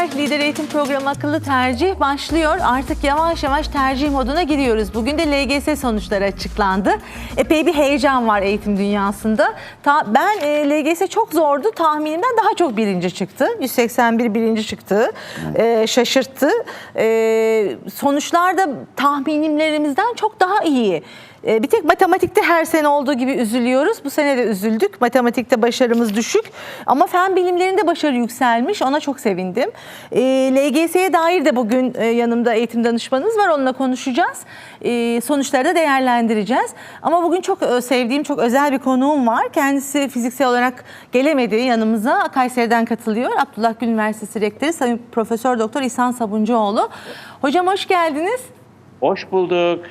Günler. Lider Eğitim Programı Akıllı Tercih başlıyor. Artık yavaş yavaş tercih moduna giriyoruz. Bugün de LGS sonuçları açıklandı. Epey bir heyecan var eğitim dünyasında. Ta, ben e, LGS çok zordu. Tahminimden daha çok birinci çıktı. 181 birinci çıktı. E, şaşırttı. E, sonuçlar da tahminimlerimizden çok daha iyi. E, Bir tek matematikte her sene olduğu gibi üzülüyoruz. Bu sene de üzüldük. Matematikte başarımız düşük. Ama fen bilimlerinde başarı yükselmiş. Ona çok sevindim. E, LGS'ye dair de bugün e, yanımda eğitim danışmanınız var. Onunla konuşacağız. E, sonuçları da değerlendireceğiz. Ama bugün çok e, sevdiğim, çok özel bir konuğum var. Kendisi fiziksel olarak gelemedi yanımıza. Kayseri'den katılıyor. Abdullah Gül Üniversitesi Rektörü Sayın Profesör Doktor İhsan Sabuncuoğlu. Hocam hoş geldiniz. Hoş bulduk.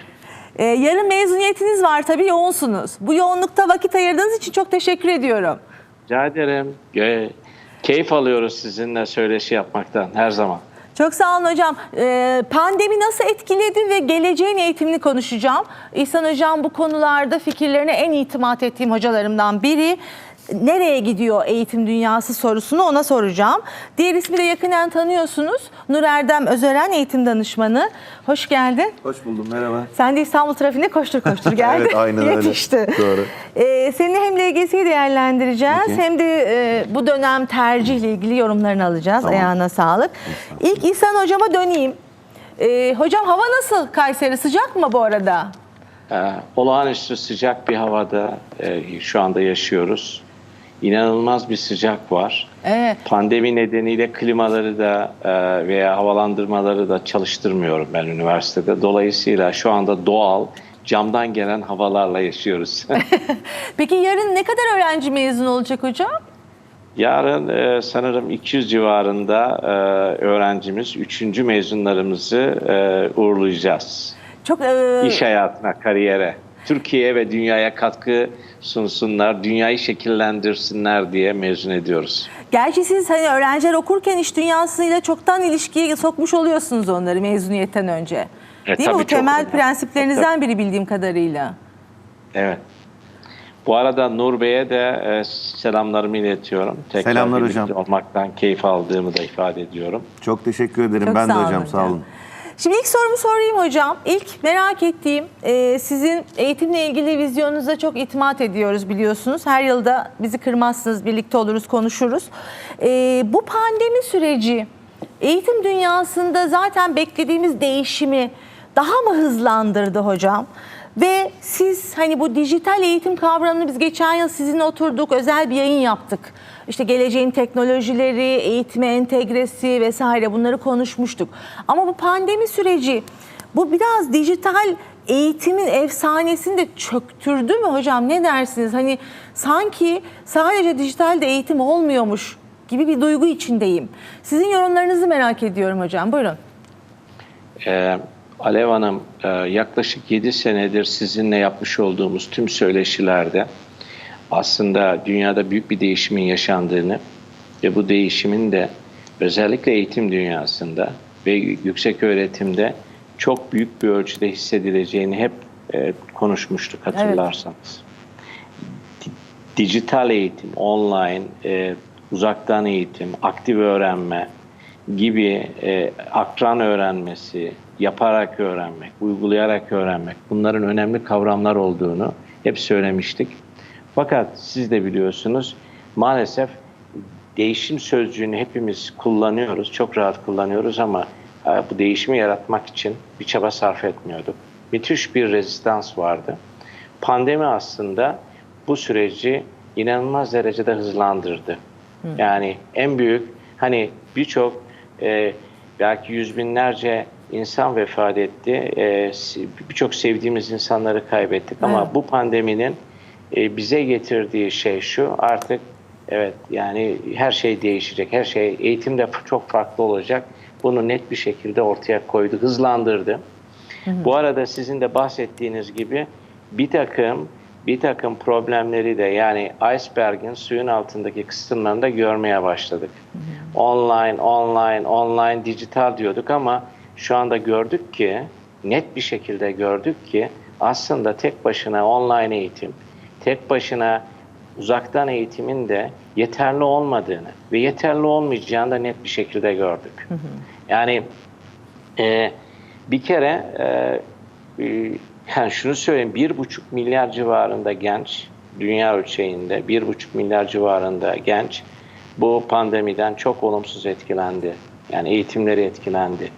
Ee, yarın mezuniyetiniz var tabii yoğunsunuz. Bu yoğunlukta vakit ayırdığınız için çok teşekkür ediyorum. Rica ederim. Keyif alıyoruz sizinle söyleşi yapmaktan her zaman. Çok sağ olun hocam. Ee, pandemi nasıl etkiledi ve geleceğin eğitimini konuşacağım. İhsan hocam bu konularda fikirlerine en itimat ettiğim hocalarımdan biri. Nereye gidiyor eğitim dünyası sorusunu ona soracağım. Diğer ismi de yakından tanıyorsunuz. Nur Erdem Özören eğitim danışmanı. Hoş geldin. Hoş buldum, merhaba. Sen de İstanbul trafiğinde koştur koştur geldin. Evet, aynen öyle. Yetişti. Doğru. Ee, seninle hem LGS'yi değerlendireceğiz Peki. hem de e, bu dönem tercihle ilgili yorumlarını alacağız. Tamam. Ayağına sağlık. İlk İhsan hocama döneyim. Ee, hocam hava nasıl Kayseri? Sıcak mı bu arada? Ee, olağanüstü sıcak bir havada e, şu anda yaşıyoruz. İnanılmaz bir sıcak var. Evet. Pandemi nedeniyle klimaları da e, veya havalandırmaları da çalıştırmıyorum ben üniversitede. Dolayısıyla şu anda doğal camdan gelen havalarla yaşıyoruz. Peki yarın ne kadar öğrenci mezun olacak hocam? Yarın e, sanırım 200 civarında e, öğrencimiz, 3. mezunlarımızı e, uğurlayacağız. Çok e, İş hayatına, kariyere. Türkiye'ye ve dünyaya katkı sunsunlar, dünyayı şekillendirsinler diye mezun ediyoruz. gerçi siz hani öğrenciler okurken iş dünyasıyla çoktan ilişkiye sokmuş oluyorsunuz onları mezuniyetten önce. E, Değil mi? Bu temel önemli. prensiplerinizden biri bildiğim kadarıyla. Evet. Bu arada Nur Bey'e de e, selamlarımı iletiyorum. Tekrar Selamlar birlikte hocam. olmaktan keyif aldığımı da ifade ediyorum. Çok teşekkür ederim. Çok ben de sağ olun hocam, sağ olun. Şimdi ilk sorumu sorayım hocam. İlk merak ettiğim e, sizin eğitimle ilgili vizyonunuza çok itimat ediyoruz biliyorsunuz. Her yılda bizi kırmazsınız, birlikte oluruz, konuşuruz. E, bu pandemi süreci eğitim dünyasında zaten beklediğimiz değişimi daha mı hızlandırdı hocam? Ve siz hani bu dijital eğitim kavramını biz geçen yıl sizinle oturduk, özel bir yayın yaptık. İşte geleceğin teknolojileri, eğitime entegresi vesaire bunları konuşmuştuk. Ama bu pandemi süreci bu biraz dijital eğitimin efsanesini de çöktürdü mü hocam? Ne dersiniz? Hani sanki sadece dijitalde eğitim olmuyormuş gibi bir duygu içindeyim. Sizin yorumlarınızı merak ediyorum hocam. Buyurun. Ee, Alev Hanım e, yaklaşık 7 senedir sizinle yapmış olduğumuz tüm söyleşilerde aslında dünyada büyük bir değişimin yaşandığını ve bu değişimin de özellikle eğitim dünyasında ve yüksek öğretimde çok büyük bir ölçüde hissedileceğini hep e, konuşmuştuk hatırlarsanız. Di- Dijital eğitim, online, e, uzaktan eğitim, aktif öğrenme, gibi e, akran öğrenmesi, yaparak öğrenmek, uygulayarak öğrenmek bunların önemli kavramlar olduğunu hep söylemiştik. Fakat siz de biliyorsunuz maalesef değişim sözcüğünü hepimiz kullanıyoruz, çok rahat kullanıyoruz ama e, bu değişimi yaratmak için bir çaba sarf etmiyorduk. Müthiş bir rezistans vardı. Pandemi aslında bu süreci inanılmaz derecede hızlandırdı. Yani en büyük hani birçok e, belki yüz binlerce insan vefat etti. E, Birçok sevdiğimiz insanları kaybettik ama bu pandeminin e, bize getirdiği şey şu artık evet yani her şey değişecek. Her şey eğitimde çok farklı olacak. Bunu net bir şekilde ortaya koydu, hızlandırdı. Bu arada sizin de bahsettiğiniz gibi bir takım bir takım problemleri de yani iceberg'in suyun altındaki kısımlarını da görmeye başladık. Online, online, online, dijital diyorduk ama şu anda gördük ki net bir şekilde gördük ki aslında tek başına online eğitim, tek başına uzaktan eğitimin de yeterli olmadığını ve yeterli olmayacağını da net bir şekilde gördük. Yani e, bir kere e, e, yani şunu söyleyeyim bir buçuk milyar civarında genç dünya ölçeğinde bir buçuk milyar civarında genç bu pandemiden çok olumsuz etkilendi. Yani eğitimleri etkilendi.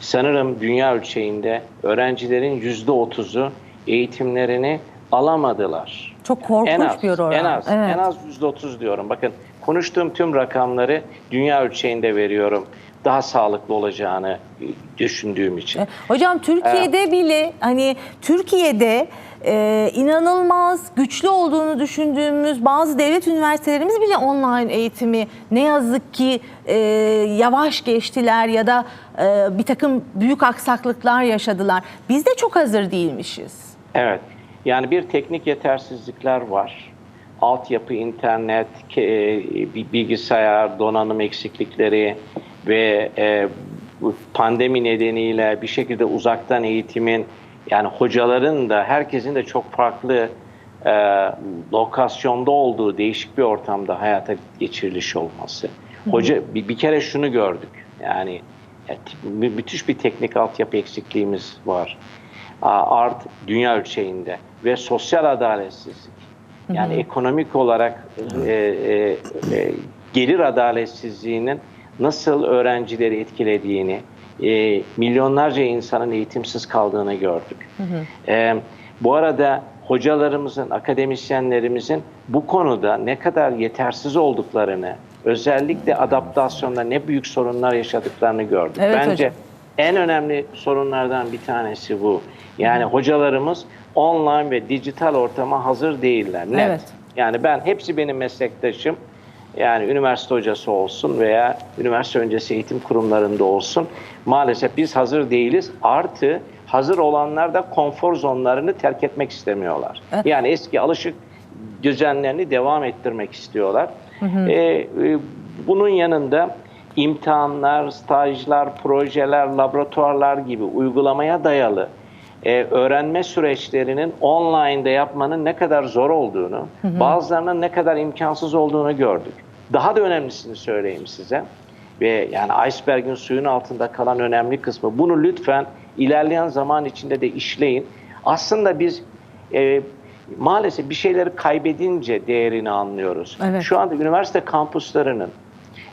Sanırım dünya ölçeğinde öğrencilerin yüzde otuzu eğitimlerini alamadılar. Çok korkunç En az, bir oran. en az, Evet. en az yüzde otuz diyorum. Bakın konuştuğum tüm rakamları dünya ölçeğinde veriyorum. Daha sağlıklı olacağını e, düşündüğüm için. Hocam Türkiye'de bile hani Türkiye'de e, inanılmaz güçlü olduğunu düşündüğümüz bazı devlet üniversitelerimiz bile online eğitimi ne yazık ki e, yavaş geçtiler ya da e, bir takım büyük aksaklıklar yaşadılar. Biz de çok hazır değilmişiz. Evet. Yani bir teknik yetersizlikler var. Altyapı, internet, e, bi- bilgisayar, donanım eksiklikleri ve e, pandemi nedeniyle bir şekilde uzaktan eğitimin yani hocaların da herkesin de çok farklı e, lokasyonda olduğu değişik bir ortamda hayata geçiriliş olması. Hoca bir, bir kere şunu gördük. Yani mü- müthiş bir teknik altyapı eksikliğimiz var. Art dünya ölçeğinde ve sosyal adaletsizlik. Yani ekonomik olarak e, e, e, gelir adaletsizliğinin nasıl öğrencileri etkilediğini, e, milyonlarca insanın eğitimsiz kaldığını gördük. E, bu arada hocalarımızın, akademisyenlerimizin bu konuda ne kadar yetersiz olduklarını, özellikle adaptasyonda ne büyük sorunlar yaşadıklarını gördük. Evet Bence hocam. En önemli sorunlardan bir tanesi bu. Yani hocalarımız online ve dijital ortama hazır değiller. Net. Evet. Yani ben hepsi benim meslektaşım. Yani üniversite hocası olsun veya üniversite öncesi eğitim kurumlarında olsun. Maalesef biz hazır değiliz. Artı hazır olanlar da konfor zonlarını terk etmek istemiyorlar. Evet. Yani eski alışık düzenlerini devam ettirmek istiyorlar. Ee, e, bunun yanında imtihanlar, stajlar, projeler, laboratuvarlar gibi uygulamaya dayalı e, öğrenme süreçlerinin online'da yapmanın ne kadar zor olduğunu, bazılarının ne kadar imkansız olduğunu gördük. Daha da önemlisini söyleyeyim size ve yani iceberg'in suyun altında kalan önemli kısmı. Bunu lütfen ilerleyen zaman içinde de işleyin. Aslında biz e, maalesef bir şeyleri kaybedince değerini anlıyoruz. Evet. Şu anda üniversite kampuslarının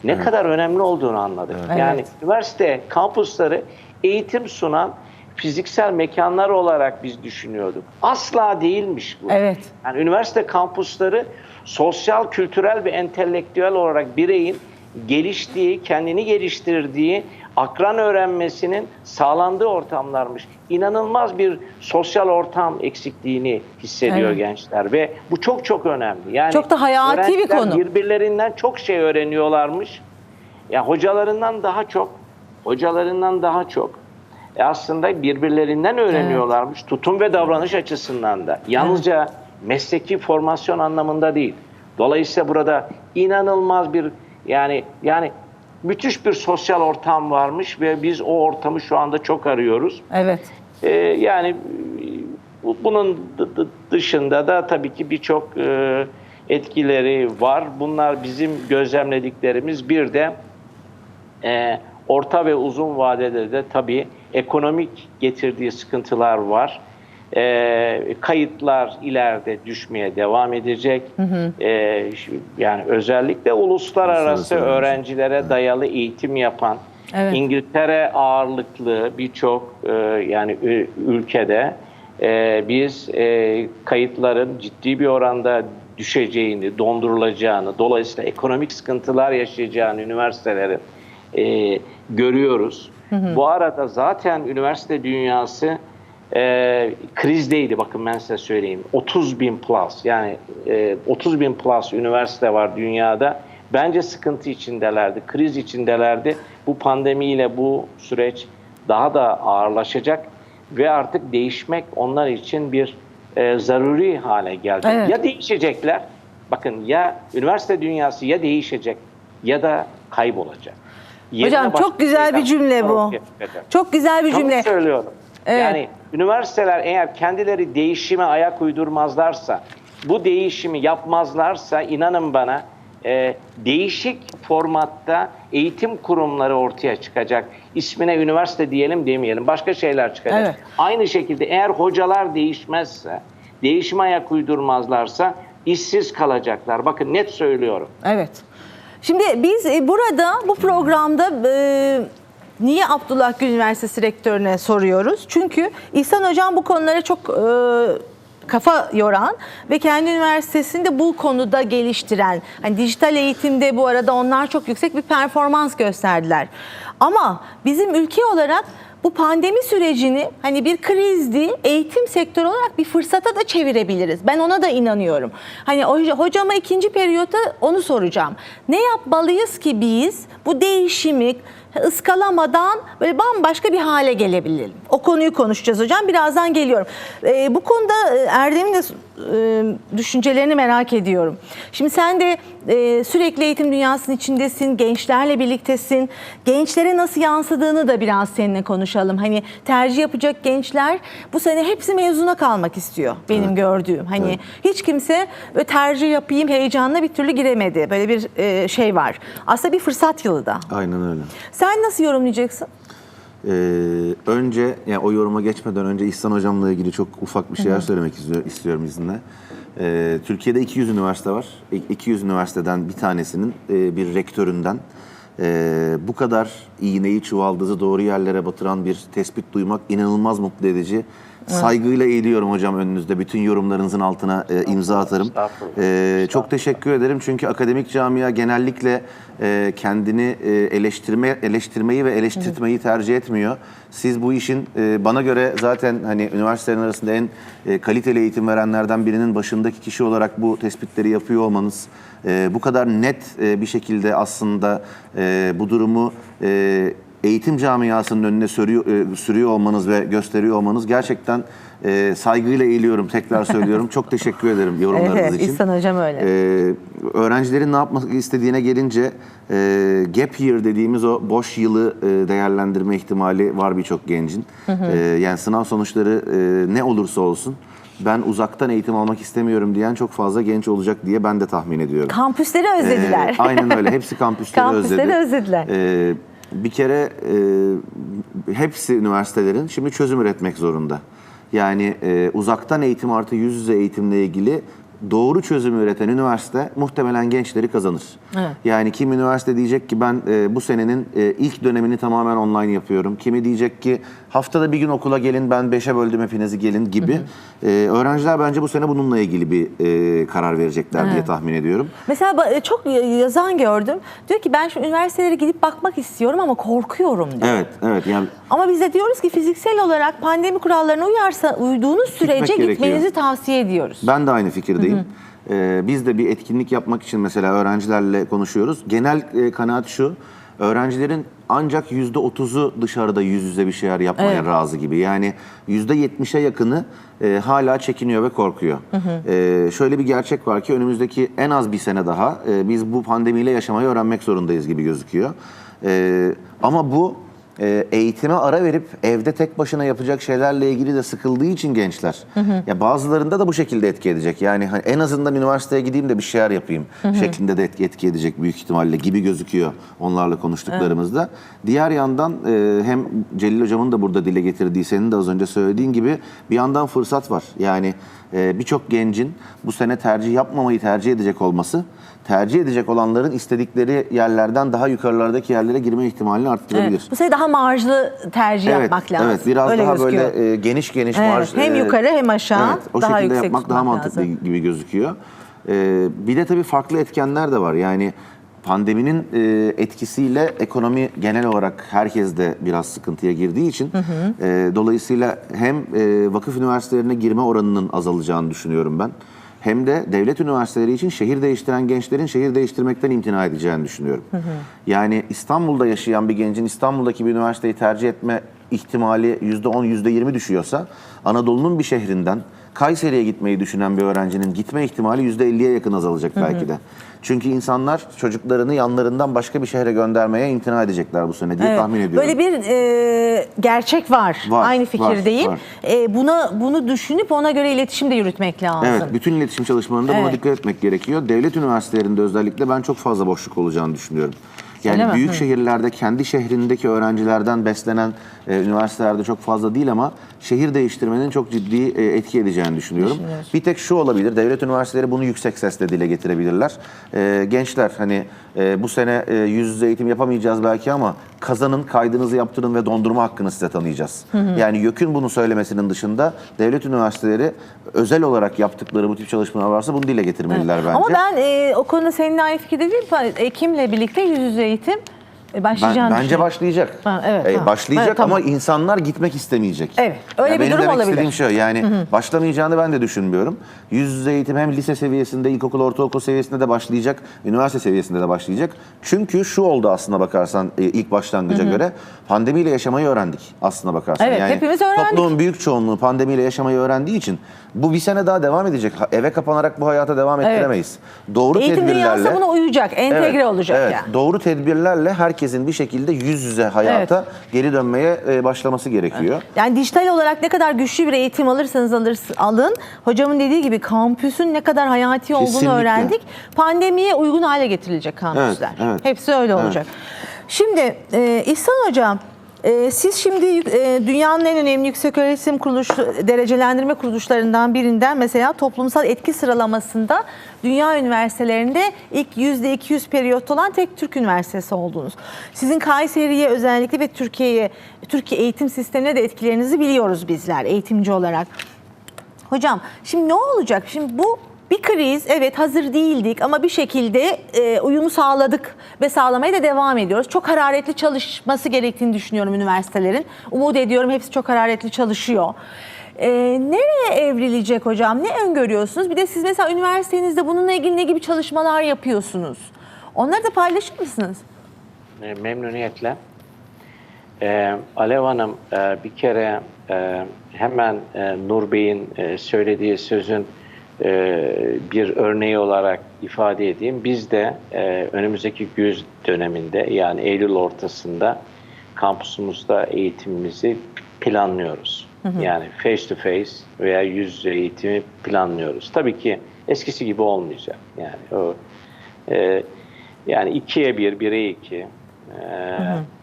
ne kadar önemli olduğunu anladık. Evet. Yani üniversite kampusları eğitim sunan fiziksel mekanlar olarak biz düşünüyorduk. Asla değilmiş bu. Evet. Yani üniversite kampusları sosyal, kültürel ve entelektüel olarak bireyin geliştiği, kendini geliştirdiği, akran öğrenmesinin sağlandığı ortamlarmış. İnanılmaz bir sosyal ortam eksikliğini hissediyor Evet. gençler ve bu çok çok önemli. Yani Çok da hayati bir konu. Birbirlerinden çok şey öğreniyorlarmış. Ya hocalarından daha çok, hocalarından daha çok. E aslında birbirlerinden öğreniyorlarmış tutum ve davranış açısından da. Yalnızca mesleki formasyon anlamında değil. Dolayısıyla burada inanılmaz bir yani yani müthiş bir sosyal ortam varmış ve biz o ortamı şu anda çok arıyoruz. Evet. Ee, yani bu- bunun dışında da tabii ki birçok e, etkileri var. Bunlar bizim gözlemlediklerimiz. Bir de e, orta ve uzun vadede de tabii ekonomik getirdiği sıkıntılar var. E, kayıtlar ileride düşmeye devam edecek. E, şu- yani özellikle uluslararası Uluslararası öğrenci. öğrencilere dayalı eğitim yapan Evet. İngiltere ağırlıklı birçok e, yani ülkede e, biz e, kayıtların ciddi bir oranda düşeceğini, dondurulacağını, dolayısıyla ekonomik sıkıntılar yaşayacağını üniversitelerin e, görüyoruz. Bu arada zaten üniversite dünyası e, krizdeydi bakın ben size söyleyeyim. 30 bin plus yani e, 30 bin plus üniversite var dünyada. Bence sıkıntı içindelerdi, kriz içindelerdi. Bu pandemiyle bu süreç daha da ağırlaşacak ve artık değişmek onlar için bir e, zaruri hale geldi. Evet. Ya değişecekler, bakın ya üniversite dünyası ya değişecek ya da kaybolacak. Yerine Hocam çok güzel bir cümle bu. Çok güzel bir Çok cümle. söylüyorum. Evet. Yani üniversiteler eğer kendileri değişime ayak uydurmazlarsa, bu değişimi yapmazlarsa inanın bana e, değişik formatta eğitim kurumları ortaya çıkacak. İsmine üniversite diyelim demeyelim. Başka şeyler çıkacak. Evet. Aynı şekilde eğer hocalar değişmezse, değişime ayak uydurmazlarsa işsiz kalacaklar. Bakın net söylüyorum. Evet. Şimdi biz e, burada bu programda e, niye Abdullah Gül Üniversitesi Rektörü'ne soruyoruz? Çünkü İhsan Hocam bu konulara çok e, kafa yoran ve kendi üniversitesinde bu konuda geliştiren, hani dijital eğitimde bu arada onlar çok yüksek bir performans gösterdiler. Ama bizim ülke olarak bu pandemi sürecini hani bir krizdi, eğitim sektörü olarak bir fırsata da çevirebiliriz. Ben ona da inanıyorum. Hani hoca- hocama ikinci periyotta onu soracağım. Ne yapmalıyız ki biz bu değişimi ıskalamadan böyle bambaşka bir hale gelebilelim? O konuyu konuşacağız hocam. Birazdan geliyorum. Ee, bu konuda e, Erdem'in de e, düşüncelerini merak ediyorum. Şimdi sen de e, sürekli eğitim dünyasının içindesin, gençlerle birliktesin. Gençlere nasıl yansıdığını da biraz seninle konuşalım. Hani tercih yapacak gençler bu sene hepsi mezuna kalmak istiyor benim gördüğüm. Hani hiç kimse tercih yapayım heyecanla bir türlü giremedi. Böyle bir e, şey var. Aslında bir fırsat yılı da. Aynen öyle. Sen nasıl yorumlayacaksın? Ee, önce yani o yoruma geçmeden önce İhsan Hocam'la ilgili çok ufak bir şeyler söylemek istiyor- istiyorum izinle. Ee, Türkiye'de 200 üniversite var. İ- 200 üniversiteden bir tanesinin e, bir rektöründen e, bu kadar iğneyi çuvaldızı doğru yerlere batıran bir tespit duymak inanılmaz mutlu edici. Saygıyla eğiliyorum hocam önünüzde. Bütün yorumlarınızın altına e, imza atarım. Ee, çok teşekkür ederim çünkü akademik camia genellikle e, kendini e, eleştirme eleştirmeyi ve eleştirtmeyi tercih etmiyor. Siz bu işin e, bana göre zaten hani üniversitelerin arasında en e, kaliteli eğitim verenlerden birinin başındaki kişi olarak bu tespitleri yapıyor olmanız, e, bu kadar net e, bir şekilde aslında e, bu durumu e, eğitim camiasının önüne sürüyor, e, sürüyor olmanız ve gösteriyor olmanız gerçekten e, saygıyla eğiliyorum. Tekrar söylüyorum. Çok teşekkür ederim yorumlarınız Evet, için. İhsan Hocam öyle. Ee, öğrencilerin ne yapmak istediğine gelince e, gap year dediğimiz o boş yılı e, değerlendirme ihtimali var birçok gencin. E, yani sınav sonuçları e, ne olursa olsun ben uzaktan eğitim almak istemiyorum diyen çok fazla genç olacak diye ben de tahmin ediyorum. Kampüsleri özlediler. Ee, aynen öyle. Hepsi kampüsleri, Kampüsleri özledi. özlediler. Ee, bir kere e, hepsi üniversitelerin şimdi çözüm üretmek zorunda. Yani e, uzaktan eğitim artı yüz yüze eğitimle ilgili doğru çözümü üreten üniversite muhtemelen gençleri kazanır. Evet. Yani kim üniversite diyecek ki ben e, bu senenin e, ilk dönemini tamamen online yapıyorum. Kimi diyecek ki haftada bir gün okula gelin ben beşe böldüm hepinizi gelin gibi. E, öğrenciler bence bu sene bununla ilgili bir e, karar verecekler diye tahmin ediyorum. Mesela ba- çok yazan gördüm. Diyor ki ben şu üniversitelere gidip bakmak istiyorum ama korkuyorum diyor. Evet, evet. Yani Ama biz de diyoruz ki fiziksel olarak pandemi kurallarına uyarsa uyduğunuz sürece gitmenizi tavsiye ediyoruz. Ben de aynı fikirdeyim. Ee, biz de bir etkinlik yapmak için mesela öğrencilerle konuşuyoruz. Genel e, kanaat şu, öğrencilerin ancak yüzde otuzu dışarıda yüz yüze bir şeyler yapmaya Evet. razı gibi. Yani yüzde yetmişe yakını e, hala çekiniyor ve korkuyor. E, şöyle bir gerçek var ki önümüzdeki en az bir sene daha e, biz bu pandemiyle yaşamayı öğrenmek zorundayız gibi gözüküyor. E, ama bu e, eğitime ara verip evde tek başına yapacak şeylerle ilgili de sıkıldığı için gençler. Ya bazılarında da bu şekilde etki edecek. Yani hani en azından üniversiteye gideyim de bir şeyler yapayım şeklinde de etki, etki edecek büyük ihtimalle gibi gözüküyor onlarla konuştuklarımızda. Diğer yandan e, hem Celil hocamın da burada dile getirdiği senin de az önce söylediğin gibi bir yandan fırsat var. Yani e, birçok gencin bu sene tercih yapmamayı tercih edecek olması tercih edecek olanların istedikleri yerlerden daha yukarılardaki yerlere girme ihtimalini arttırabilir. Evet. Bu sefer daha marjlı tercih yapmak lazım. Evet, biraz Öyle daha gözüküyor. böyle e, geniş geniş Evet, marj. hem e, yukarı hem aşağı evet, o daha şekilde yüksek yapmak daha mantıklı lazım. gibi gözüküyor. E, bir de tabii farklı etkenler de var. Yani pandeminin e, etkisiyle ekonomi genel olarak herkes de biraz sıkıntıya girdiği için e, dolayısıyla hem e, vakıf üniversitelerine girme oranının azalacağını düşünüyorum ben. Hem de devlet üniversiteleri için şehir değiştiren gençlerin şehir değiştirmekten imtina edeceğini düşünüyorum. Yani İstanbul'da yaşayan bir gencin İstanbul'daki bir üniversiteyi tercih etme ihtimali %10, %20 düşüyorsa Anadolu'nun bir şehrinden Kayseri'ye gitmeyi düşünen bir öğrencinin gitme ihtimali %50'ye yakın azalacak belki de. Çünkü insanlar çocuklarını yanlarından başka bir şehre göndermeye imtina edecekler bu sene diye Evet. tahmin ediyorum. Böyle bir e, gerçek var. Var, Aynı fikirdeyim. var. E, buna bunu düşünüp ona göre iletişim de yürütmek lazım. Evet, bütün iletişim çalışmalarında buna Evet. dikkat etmek gerekiyor. Devlet üniversitelerinde özellikle ben çok fazla boşluk olacağını düşünüyorum. Öyle Yani mi? büyük Hı. şehirlerde kendi şehrindeki öğrencilerden beslenen e, üniversitelerde çok fazla değil ama şehir değiştirmenin çok ciddi e, etki edeceğini düşünüyorum. Bir tek şu olabilir, devlet üniversiteleri bunu yüksek sesle dile getirebilirler. E, gençler hani e, bu sene e, yüz yüze eğitim yapamayacağız belki ama kazanın, kaydınızı yaptırın ve dondurma hakkını size tanıyacağız. Yani YÖK'ün bunu söylemesinin dışında devlet üniversiteleri özel olarak yaptıkları bu tip çalışmalar varsa bunu dile getirmeliler bence. Ama ben e, o konuda seninle aynı fikirde değilim. Ekim'le birlikte yüz yüze eğitim e, Ben- başlayacağını bence düşünüyorum. başlayacak. Ha, evet, Ee, ha. başlayacak Evet, tamam. ama insanlar gitmek istemeyecek. Evet, öyle Ya bir benim durum demek olabilir. istediğim şu yani başlamayacağını ben de düşünmüyorum. Yüz yüze eğitim hem lise seviyesinde, ilkokul, ortaokul seviyesinde de başlayacak, üniversite seviyesinde de başlayacak. Çünkü şu oldu aslına bakarsan e, ilk başlangıca göre pandemiyle yaşamayı öğrendik aslına bakarsan. Evet, hepimiz öğrendik. Toplumun büyük çoğunluğu pandemiyle yaşamayı öğrendiği için bu bir sene daha devam edecek. Eve kapanarak bu hayata devam ettiremeyiz. Doğru Eğitim tedbirlerle dünyası buna uyacak, entegre Evet, olacak evet. yani. Doğru tedbirlerle herkesin bir şekilde yüz yüze hayata geri dönmeye e, başlaması gerekiyor. Yani dijital olarak ne kadar güçlü bir eğitim alırsanız alırs- alın. Hocamın dediği gibi kampüsün ne kadar hayati olduğunu Kesinlikle. öğrendik. Pandemiye uygun hale getirilecek kampüsler. Evet, evet. Hepsi öyle Evet. olacak. Şimdi e, İhsan Hocam e, siz şimdi e, dünyanın en önemli yükseköğretim kuruluşu, derecelendirme kuruluşlarından birinden mesela toplumsal etki sıralamasında dünya üniversitelerinde ilk %200 periyot olan tek Türk üniversitesi oldunuz. Sizin Kayseri'ye özellikle ve Türkiye'ye, Türkiye eğitim sistemine de etkilerinizi biliyoruz bizler eğitimci olarak. Hocam şimdi ne olacak? Şimdi bu bir kriz evet hazır değildik ama bir şekilde e, uyumu sağladık ve sağlamaya da devam ediyoruz. Çok hararetli çalışması gerektiğini düşünüyorum üniversitelerin. Umut ediyorum hepsi çok hararetli çalışıyor. E, nereye evrilecek hocam? Ne öngörüyorsunuz? Bir de siz mesela üniversitenizde bununla ilgili ne gibi çalışmalar yapıyorsunuz? Onları da paylaşır mısınız? Memnuniyetle. Ee, Alev Hanım e, bir kere e, hemen e, Nur Bey'in e, söylediği sözün bir örneği olarak ifade edeyim. Biz de e, önümüzdeki güz döneminde yani Eylül ortasında kampüsümüzde eğitimimizi planlıyoruz. Yani face to face veya yüz yüze eğitimi planlıyoruz. Tabii ki eskisi gibi olmayacak. Yani o e, yani ikiye bir, bire iki. E,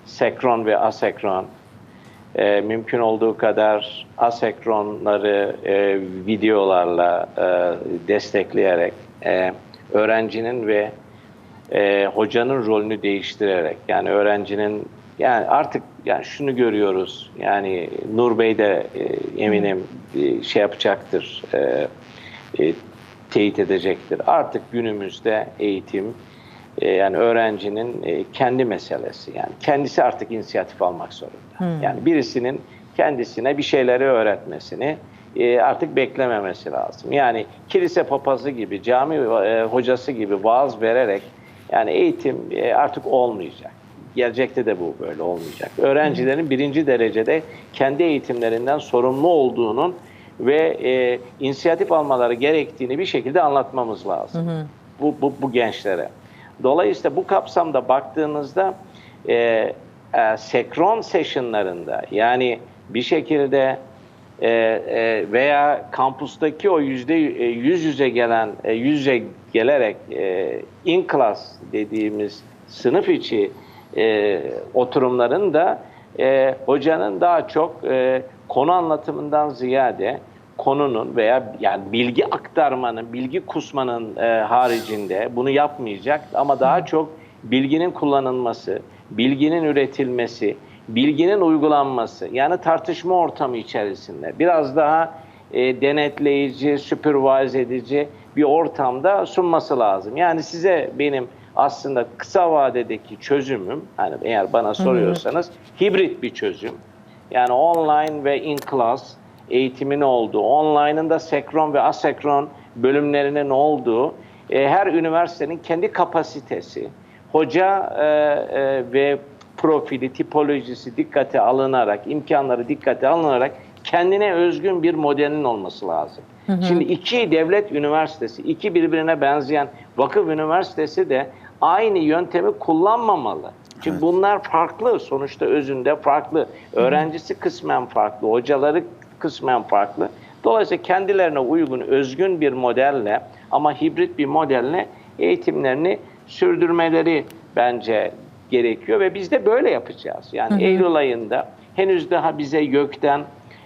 sekron ve asekron. E, mümkün olduğu kadar asekronları e, videolarla e, destekleyerek e, öğrencinin ve e, hocanın rolünü değiştirerek yani öğrencinin yani artık yani şunu görüyoruz yani Nur Bey de e, eminim e, şey yapacaktır e, e, teyit edecektir. Artık günümüzde eğitim yani öğrencinin e, kendi meselesi yani kendisi artık inisiyatif almak zorunda. Yani birisinin kendisine bir şeyleri öğretmesini e, artık beklememesi lazım. Yani kilise papazı gibi, cami e, hocası gibi vaaz vererek yani eğitim e, artık olmayacak. Gelecekte de bu böyle olmayacak. Öğrencilerin birinci derecede kendi eğitimlerinden sorumlu olduğunun ve e, inisiyatif almaları gerektiğini bir şekilde anlatmamız lazım. Bu, bu, bu gençlere. Dolayısıyla bu kapsamda baktığınızda e, e, sekron sessionlarında yani bir şekilde e, e, veya kampustaki o yüzde e, yüz yüze gelen e, yüz yüze gelerek e, in class dediğimiz sınıf içi e, oturumların da e, hocanın daha çok e, konu anlatımından ziyade konunun veya yani bilgi aktarmanın, bilgi kusmanın e, haricinde bunu yapmayacak ama daha çok bilginin kullanılması, bilginin üretilmesi, bilginin uygulanması yani tartışma ortamı içerisinde biraz daha e, denetleyici, supervise edici bir ortamda sunması lazım. Yani size benim aslında kısa vadedeki çözümüm, hani eğer bana soruyorsanız hibrit bir çözüm. Yani online ve in class eğitimin olduğu, online'ın da sekron ve asekron bölümlerinin olduğu, e, her üniversitenin kendi kapasitesi, hoca e, e, ve profili, tipolojisi dikkate alınarak, imkanları dikkate alınarak kendine özgün bir modelin olması lazım. Şimdi iki devlet üniversitesi, iki birbirine benzeyen vakıf üniversitesi de aynı yöntemi kullanmamalı. Çünkü bunlar farklı, sonuçta özünde farklı. Öğrencisi kısmen farklı, hocaları kısmen farklı. Dolayısıyla kendilerine uygun, özgün bir modelle ama hibrit bir modelle eğitimlerini sürdürmeleri bence gerekiyor ve biz de böyle yapacağız. Yani Eylül ayında henüz daha bize YÖK'ten,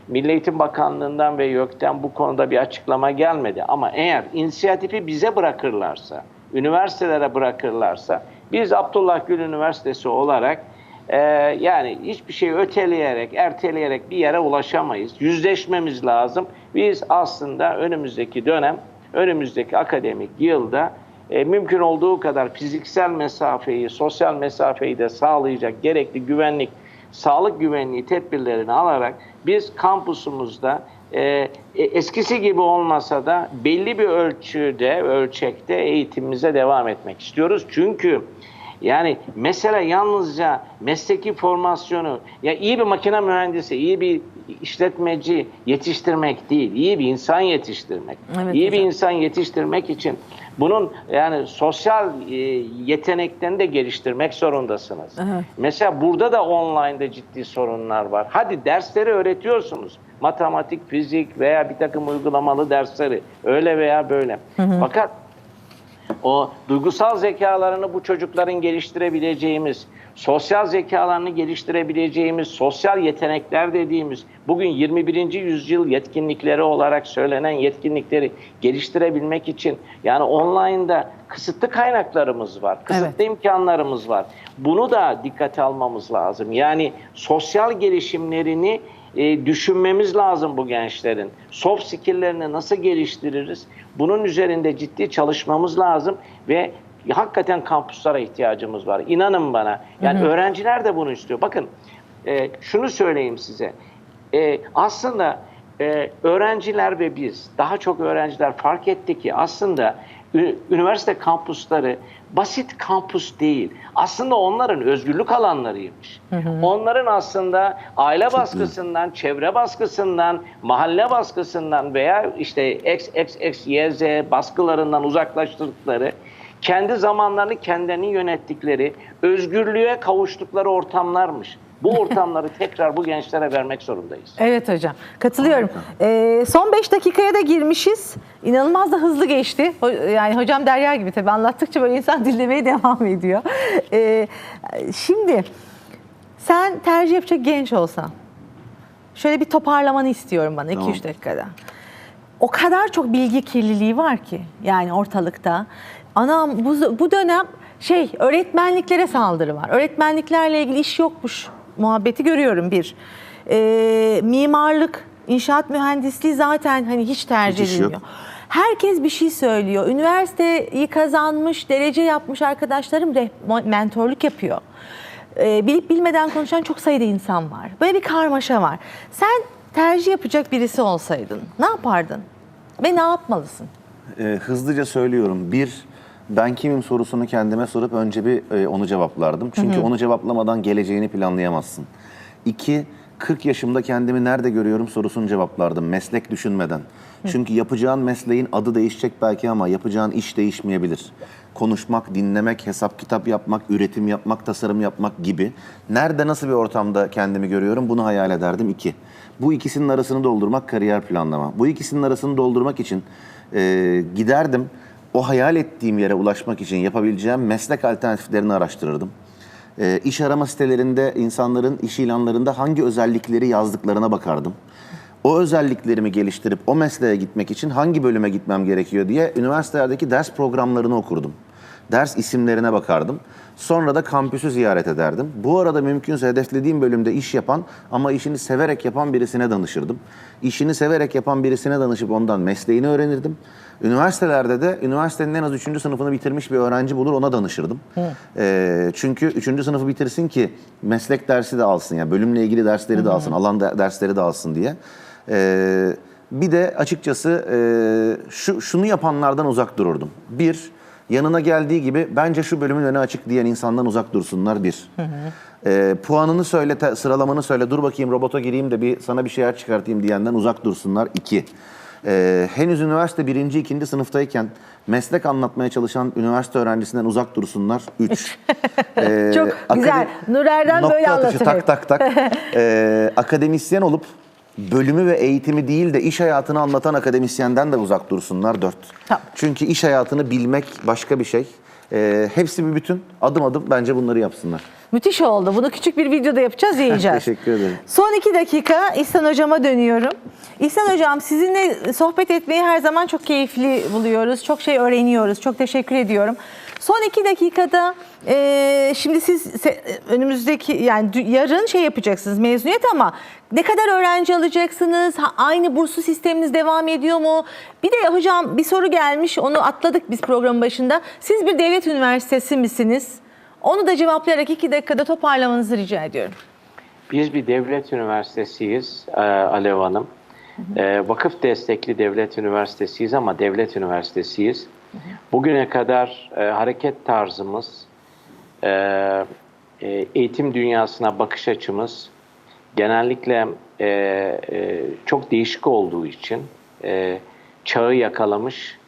Milli Eğitim Bakanlığı'ndan ve YÖK'ten bu konuda bir açıklama gelmedi. Ama eğer inisiyatifi bize bırakırlarsa, üniversitelere bırakırlarsa, biz Abdullah Gül Üniversitesi olarak e, yani hiçbir şeyi öteleyerek, erteleyerek bir yere ulaşamayız. Yüzleşmemiz lazım. Biz aslında önümüzdeki dönem, önümüzdeki akademik yılda e, mümkün olduğu kadar fiziksel mesafeyi, sosyal mesafeyi de sağlayacak gerekli güvenlik, sağlık güvenliği tedbirlerini alarak biz kampusumuzda e, e, eskisi gibi olmasa da belli bir ölçüde, ölçekte eğitimimize devam etmek istiyoruz. Çünkü yani mesela yalnızca mesleki formasyonu, ya iyi bir makine mühendisi, iyi bir işletmeci yetiştirmek değil, iyi bir insan yetiştirmek. Evet iyi bir insan yetiştirmek için bunun yani sosyal e, yeteneklerini de geliştirmek zorundasınız. Evet. Mesela burada da online'da ciddi sorunlar var. Hadi dersleri öğretiyorsunuz. Matematik, fizik veya bir takım uygulamalı dersleri öyle veya böyle. Fakat o duygusal zekalarını bu çocukların geliştirebileceğimiz, sosyal zekalarını geliştirebileceğimiz, sosyal yetenekler dediğimiz, bugün 21. yüzyıl yetkinlikleri olarak söylenen yetkinlikleri geliştirebilmek için yani online'da kısıtlı kaynaklarımız var, kısıtlı imkanlarımız var. Bunu da dikkate almamız lazım. Yani sosyal gelişimlerini e, düşünmemiz lazım bu gençlerin. Soft skill'lerini nasıl geliştiririz? Bunun üzerinde ciddi çalışmamız lazım ve hakikaten kampüslara ihtiyacımız var. İnanın bana. Yani öğrenciler de bunu istiyor. Bakın e, şunu söyleyeyim size. E, aslında e, öğrenciler ve biz, daha çok öğrenciler fark etti ki aslında üniversite kampusları basit kampüs değil. Aslında onların özgürlük alanlarıymış. Onların aslında aile baskısından, çevre baskısından, mahalle baskısından veya işte X, X, X, Y, Z baskılarından uzaklaştırdıkları, kendi zamanlarını kendilerini yönettikleri, özgürlüğe kavuştukları ortamlarmış. Bu ortamları tekrar bu gençlere vermek zorundayız. Evet hocam. Katılıyorum. Ee, son 5 dakikaya da girmişiz. İnanılmaz da hızlı geçti. Ho- Yani hocam Derya gibi tabii anlattıkça böyle insan dinlemeye devam ediyor. Ee, şimdi sen tercih yapacak genç olsan şöyle bir toparlamanı istiyorum bana 2-3 Tamam. dakikada. O kadar çok bilgi kirliliği var ki yani ortalıkta. Anam bu, bu dönem şey öğretmenliklere saldırı var. Öğretmenliklerle ilgili iş yokmuş muhabbeti görüyorum bir. Ee, mimarlık, inşaat mühendisliği zaten hani hiç tercih Hiç edilmiyor. Herkes bir şey söylüyor. Üniversiteyi kazanmış, derece yapmış arkadaşlarım reh- mentorluk yapıyor. Ee, bilip bilmeden konuşan çok sayıda insan var. Böyle bir karmaşa var. Sen tercih yapacak birisi olsaydın ne yapardın? Ve ne yapmalısın? Ee, hızlıca söylüyorum. Bir, ben kimim sorusunu kendime sorup önce bir e, onu cevaplardım. Çünkü onu cevaplamadan geleceğini planlayamazsın. İki, 40 yaşımda kendimi nerede görüyorum sorusunu cevaplardım meslek düşünmeden. Çünkü yapacağın mesleğin adı değişecek belki ama yapacağın iş değişmeyebilir. Konuşmak, dinlemek, hesap kitap yapmak, üretim yapmak, tasarım yapmak gibi. Nerede nasıl bir ortamda kendimi görüyorum bunu hayal ederdim. İki. Bu ikisinin arasını doldurmak kariyer planlama. Bu ikisinin arasını doldurmak için e, giderdim. O hayal ettiğim yere ulaşmak için yapabileceğim meslek alternatiflerini araştırırdım. E, iş arama sitelerinde insanların iş ilanlarında hangi özellikleri yazdıklarına bakardım. O özelliklerimi geliştirip o mesleğe gitmek için hangi bölüme gitmem gerekiyor diye üniversitelerdeki ders programlarını okurdum. Ders isimlerine bakardım. Sonra da kampüsü ziyaret ederdim. Bu arada mümkünse hedeflediğim bölümde iş yapan ama işini severek yapan birisine danışırdım. İşini severek yapan birisine danışıp ondan mesleğini öğrenirdim. Üniversitelerde de üniversitenin en az 3. sınıfını bitirmiş bir öğrenci bulur ona danışırdım. Ee, çünkü 3. sınıfı bitirsin ki meslek dersi de alsın. Yani bölümle ilgili dersleri de alsın, alan de- dersleri de alsın diye. Ee, bir de açıkçası e, şu şunu yapanlardan uzak dururdum. Bir, yanına geldiği gibi bence şu bölümün önü açık diyen insandan uzak dursunlar bir. Ee, puanını söyle, te- sıralamanı söyle, dur bakayım robota gireyim de bir sana bir şeyler çıkartayım diyenden uzak dursunlar iki. Ee, henüz üniversite birinci, ikinci sınıftayken meslek anlatmaya çalışan üniversite öğrencisinden uzak dursunlar. Üç. Ee, Çok güzel. akade- Nur Erdem Nokta böyle anlatır Tak tak tak. Ee, akademisyen olup bölümü ve eğitimi değil de iş hayatını anlatan akademisyenden de uzak dursunlar. Dört. Tamam. Çünkü iş hayatını bilmek başka bir şey. Ee, hepsi bir bütün. Adım adım bence bunları yapsınlar. Müthiş oldu. Bunu küçük bir videoda yapacağız, yiyeceğiz. Teşekkür ederim. Son iki dakika İhsan Hocam'a dönüyorum. İhsan Hocam sizinle sohbet etmeyi her zaman çok keyifli buluyoruz. Çok şey öğreniyoruz. Çok teşekkür ediyorum. Son iki dakikada e, şimdi siz önümüzdeki yani yarın şey yapacaksınız mezuniyet ama ne kadar öğrenci alacaksınız? Ha, aynı burslu sisteminiz devam ediyor mu? Bir de hocam bir soru gelmiş onu atladık biz programın başında. Siz bir devlet üniversitesi misiniz? Onu da cevaplayarak iki dakikada toparlamanızı rica ediyorum. Biz bir devlet üniversitesiyiz e, Alev Hanım. E, vakıf destekli devlet üniversitesiyiz ama devlet üniversitesiyiz. Bugüne kadar e, hareket tarzımız, e, e, eğitim dünyasına bakış açımız genellikle e, e, çok değişik olduğu için e, çağı yakalamış,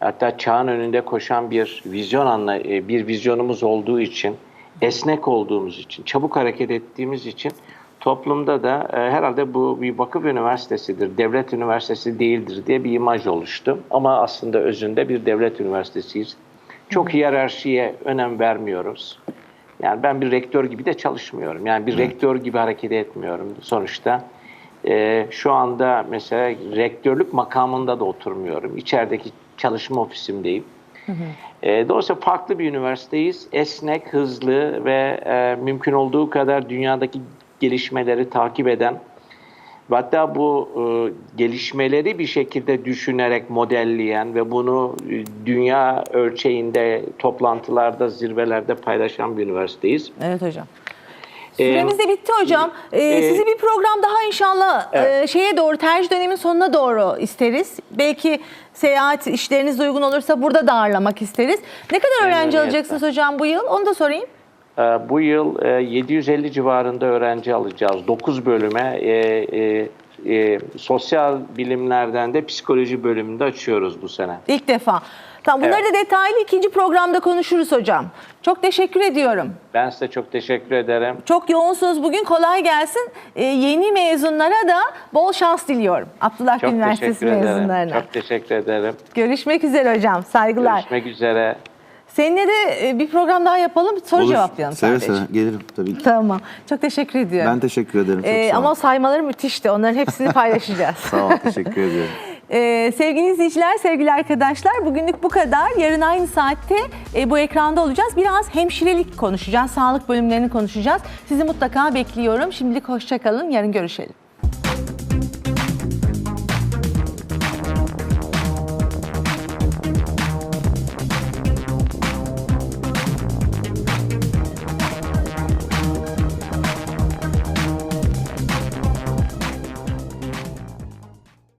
hatta çağın önünde koşan bir vizyon anla e, bir vizyonumuz olduğu için, esnek olduğumuz için, çabuk hareket ettiğimiz için toplumda da e, herhalde bu bir vakıf üniversitesidir, devlet üniversitesi değildir diye bir imaj oluştu. Ama aslında özünde bir devlet üniversitesiyiz. Çok hiyerarşiye önem vermiyoruz. Yani ben bir rektör gibi de çalışmıyorum. Yani bir rektör gibi hareket etmiyorum sonuçta. e, şu anda mesela rektörlük makamında da oturmuyorum. İçerideki çalışma ofisimdeyim. E, dolayısıyla farklı bir üniversiteyiz. Esnek, hızlı ve e, mümkün olduğu kadar dünyadaki gelişmeleri takip eden ve hatta bu e, gelişmeleri bir şekilde düşünerek modelleyen ve bunu e, dünya ölçeğinde toplantılarda, zirvelerde paylaşan bir üniversiteyiz. Evet hocam. Ee, Süremiz de bitti hocam. Ee, e, sizi bir program daha inşallah Evet. e, şeye doğru tercih dönemin sonuna doğru isteriz. Belki seyahat işleriniz uygun olursa burada da ağırlamak isteriz. Ne kadar öğrenci alacaksınız hocam bu yıl? Onu da sorayım. E, bu yıl e, 750 civarında öğrenci alacağız. 9 bölüme e, e, e, sosyal bilimlerden de psikoloji bölümünde açıyoruz bu sene. İlk defa. Tamam bunları Evet. da detaylı ikinci programda konuşuruz hocam. Çok teşekkür ediyorum. Ben size çok teşekkür ederim. Çok yoğunsunuz bugün. Kolay gelsin. Ee, yeni mezunlara da bol şans diliyorum. Abdullah Çok Üniversitesi teşekkür ederim. mezunlarına. Çok teşekkür ederim. Görüşmek üzere hocam. Saygılar. Görüşmek üzere. Seninle de e, bir program daha yapalım. Soru Olur. cevaplayalım Seve sadece. seve gelirim tabii ki. Tamam. Çok teşekkür ediyorum. Ben teşekkür ederim. Çok Ee, sağ ol. ama saymaları müthişti. Onların hepsini paylaşacağız. Sağ ol, teşekkür ediyorum. Ee, sevgili izleyiciler, sevgili arkadaşlar bugünlük bu kadar. Yarın aynı saatte e, bu ekranda olacağız. Biraz hemşirelik konuşacağız, sağlık bölümlerini konuşacağız. Sizi mutlaka bekliyorum. Şimdilik hoşçakalın, yarın görüşelim.